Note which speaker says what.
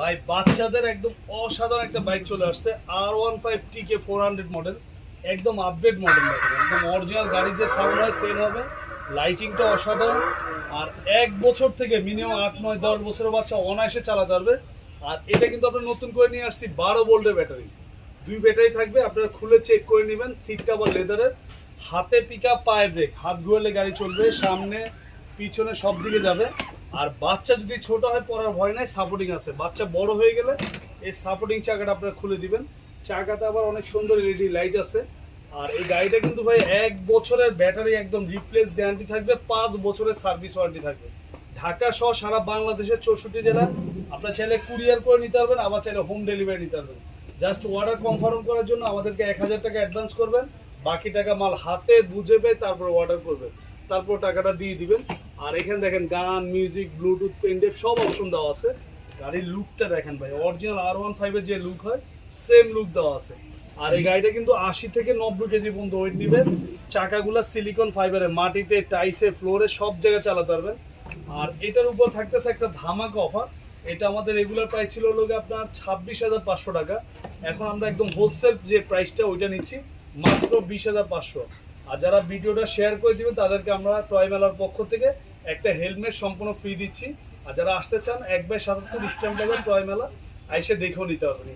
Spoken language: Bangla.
Speaker 1: ভাই, বাচ্চাদের একদম অসাধারণ একটা বাইক চলে আসছে আর one five T K four hundred model একদম আপডেট মডেল একদম অরিজিনাল গাড়ির যে সাউন্ড হয় সেম হবে। লাইটিংটা অসাধারণ, আর এক বছর থেকে মিনিমাম আট নয় দশ বছরের বাচ্চা অনায়াসে চালাতে পারবে। আর এটা কিন্তু আমরা নতুন করে নিয়ে আসছি, বারো ভোল্টের ব্যাটারি দুই ব্যাটারি থাকবে, আপনারা খুলে চেক করে নেবেন সিটটা আবার লেদারের হাতে পিক আপ পায়ে ব্রেক হাত ঘুরলে গাড়ি চলবে, সামনে, পিছনে সব দিকে যাবে। আর বাচ্চা যদি ছোট হয়, পড়ার ভয় নাই সাপোর্টিং আছে। বাচ্চা বড় হয়ে গেলে এই সাপোর্টিং চাকাটা আপনারা খুলে দিবেন। চাকাতে আবার অনেক সুন্দর এলইডি লাইট আছে। আর এই গাড়িটা কিন্তু ভাই এক বছরের ব্যাটারি একদম রিপ্লেস গ্যারান্টি থাকবে, পাঁচ বছরের সার্ভিস ওয়ারেন্টি থাকবে। ঢাকা সহ সারা বাংলাদেশের চৌষট্টি জেলা, আপনার চাইলে কুরিয়ার করে নিতে পারবেন, আবার চাইলে হোম ডেলিভারি নিতে পারবেন। জাস্ট অর্ডার কনফার্ম করার জন্য আমাদেরকে এক হাজার টাকা অ্যাডভান্স করবেন। বাকি টাকা মাল হাতে বুঝে পেয়ে তারপর অর্ডার করবেন। তারপর টাকাটা দিয়ে দিবেন। আর এখানে দেখেন গান মিউজিক ব্লুটুথ পেনড্রাইভ সব অপশন দেওয়া আছে। গাড়ির লুকটা দেখেন ভাই অরিজিনাল আর ওয়ান ফাইভের যে লুক হয় সেম লুক দেওয়া আছে। আর এই গাড়িটা কিন্তু আশি থেকে নব্বই কেজি পর্যন্ত ওয়েট নিবে। চাকাগুলা সিলিকন ফাইবারে মাটিতে টাইসে ফ্লোরে সব জায়গায় চালাতে পারবেন। আর এটার উপর থাকতেছে একটা ধামাকা অফার এটা আমাদের রেগুলার প্রাইস ছিল গিয়ে আপনার ছাব্বিশ হাজার পাঁচশো টাকা। এখন আমরা একদম হোলসেল যে প্রাইসটা ওইটা নিচ্ছি, মাত্র বিশ হাজার পাঁচশো। আর যারা ভিডিওটা শেয়ার করে দিবে, তাদেরকে আমরা টয় মেলার পক্ষ থেকে একটা হেলমেট সম্পূর্ণ ফ্রি দিচ্ছি। আর যারা আসতে চান একবার সাতাত্তর স্ট্যাম্প টয় মেলা আইসে দেখেও নিতে পারবেন